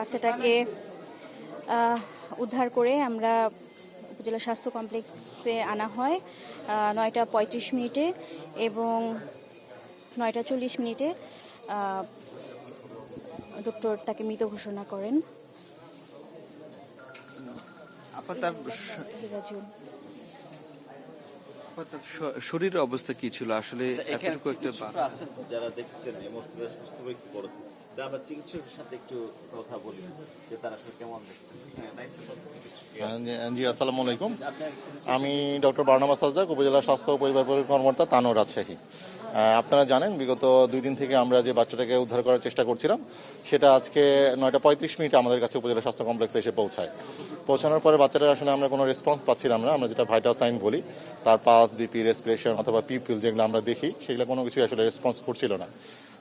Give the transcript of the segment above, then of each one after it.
বাচ্চাটাকে উদ্ধার করে আমরা উপজেলা স্বাস্থ্য কমপ্লেক্সে আনা হয় নয়টা পঁয়ত্রিশ মিনিটে এবং নয়টা চল্লিশ মিনিটে ডক্টর তাকে মৃত ঘোষণা করেন। আপনার আপনার শরীরের অবস্থা কি ছিল? আসলে আচ্ছা, এতটুকু একটা যারা দেখছেন এই মুহূর্তে সুস্থ ব্যক্তি করেছেন আমরা চিকিৎসকের সাথে একটু কথা বলি যে তারা আসলে কেমন দেখছেন। হ্যাঁ। জি আসসালামু আলাইকুম। আমি ডক্টর বার্নামা সাজদাক উপজেলা স্বাস্থ্য ও পরিবার পরিকল্পনা কর্মকর্তা তানোর রাজশাহী। আপনারা জানেন, বিগত দুই দিন থেকে আমরা যে বাচ্চাটাকে উদ্ধার করার চেষ্টা করছিলাম, সেটা আজকে নয়টা পঁয়ত্রিশ মিনিটে আমাদের কাছে উপজেলা স্বাস্থ্য কমপ্লেক্সে এসে পৌঁছায়। পৌঁছানোর পরে বাচ্চাটা আসলে আমরা কোনো রেসপন্স পাচ্ছিলাম না, আমরা যেটা ভাইটাল সাইন বলি, তার পাস বিপি রেসপিরেশন অথবা পিপিল যেগুলো আমরা দেখি, সেগুলো কোনো কিছু আসলে রেসপন্স করছিল না।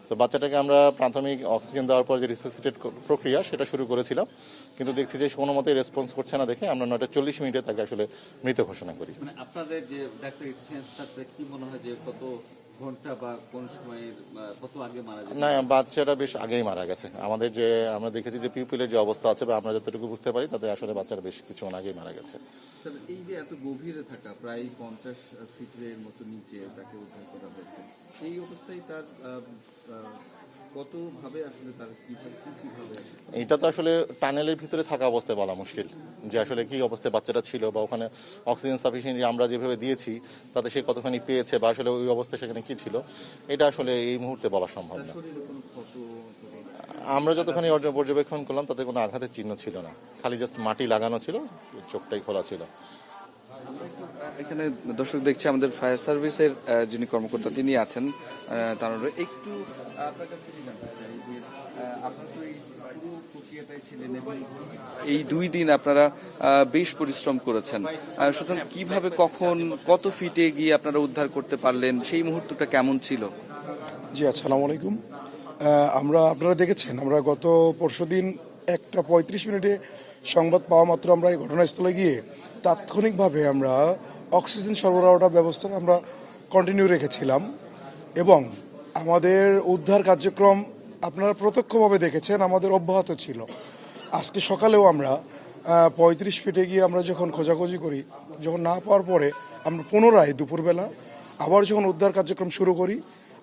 তো বাচ্চাটাকে আমরা প্রাথমিক অক্সিজেন দেওয়ার পর যে রিসাসিটেট প্রক্রিয়া, সেটা শুরু করেছিলাম, কিন্তু দেখছি যে কোনো মতেই রেসপন্স করছে না দেখে আমরা নয়টা চল্লিশ মিনিটে তাকে আসলে মৃত ঘোষণা করি। মানে আপনাদের যে ডাক্তারি কি মনে হয় যে কত ঘণ্টা বা কোন সময়ের কত আগে মারা গেছে না বাচ্চাটা বেশ আগেই মারা গেছে। আমাদের যে আমরা দেখেছি যে পিপিলের যে অবস্থা আছে বা আমরা যতটুকু বুঝতে পারি তাতে আসলে বাচ্চারা বেশ কিছু আগেই মারা গেছে। স্যার, এই যে এত গভীরে থাকা প্রায় পঞ্চাশ ফিটের মতো নিচে তাকে উদ্ধার করা হয়েছে সেই অবস্থায় তার কতভাবে আসলে তার কীভাবে এটা তো আসলে টানেলের ভিতরে থাকা অবস্থায় বলা মুশকিল যে আসলে কি অবস্থায় বাচ্চাটা ছিল বা ওখানে অক্সিজেন সাফিসিয়েন্ট আমরা যেভাবে দিয়েছি তাতে সে কতখানি পেয়েছে বা আসলে ওই অবস্থায় সেখানে কি ছিল এটা আসলে এই মুহূর্তে বলা সম্ভব না। আমরা যতখানি পর্যবেক্ষণ করলাম তাতে কোনো আঘাতের চিহ্ন ছিল না খালি জাস্ট মাটি লাগানো ছিল চোখটাই খোলা ছিল। এখানে দর্শক দেখছি আমাদের ফায়ার সার্ভিসের যিনি কর্মকর্তা তিনি আছেন তার একটু আপনার কাছ থেকে এই এই দুই দিন আপনারা বেশ পরিশ্রম করেছেন। সুতরাং কীভাবে, কখন, কত ফিটে গিয়ে আপনারা উদ্ধার করতে পারলেন? সেই মুহূর্তটা কেমন ছিল? জি, আসসালামু আলাইকুম। আমরা, আপনারা দেখেছেন, আমরা গত পরশুদিন একটা পঁয়ত্রিশ মিনিটে সংবাদ পাওয়া মাত্র আমরা এই ঘটনাস্থলে গিয়ে তাৎক্ষণিকভাবে আমরা অক্সিজেন সরবরাহটা ব্যবস্থা আমরা কন্টিনিউ রেখেছিলাম। এবং আমাদের উদ্ধার কার্যক্রম আপনারা প্রত্যক্ষভাবে দেখেছেন, আমাদের অব্যাহত ছিল। আজকে সকালেও আমরা পঁয়ত্রিশ ফিটে গিয়ে আমরা যখন খোঁজাখুঁজি করি, যখন না পাওয়ার পরে আমরা পুনরায় দুপুরবেলা আবার যখন উদ্ধার কার্যক্রম শুরু করি,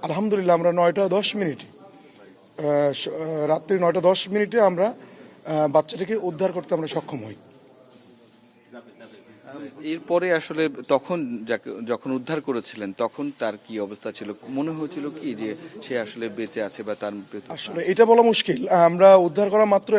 আলহামদুলিল্লাহ আমরা নয়টা দশ মিনিটে রাত্রি নয়টা দশ মিনিটে আমরা বাচ্চাটিকে উদ্ধার করতে আমরা সক্ষম হই। এরপরে আসলে তখন যখন উদ্ধার করেছিলেন তখন তার কি অবস্থা ছিল? মনে হয়েছিল কি যে সে আসলে বেঁচে আছে বা তার আসলে এটা বলা মুশকিল। আমরা উদ্ধার করা মাত্র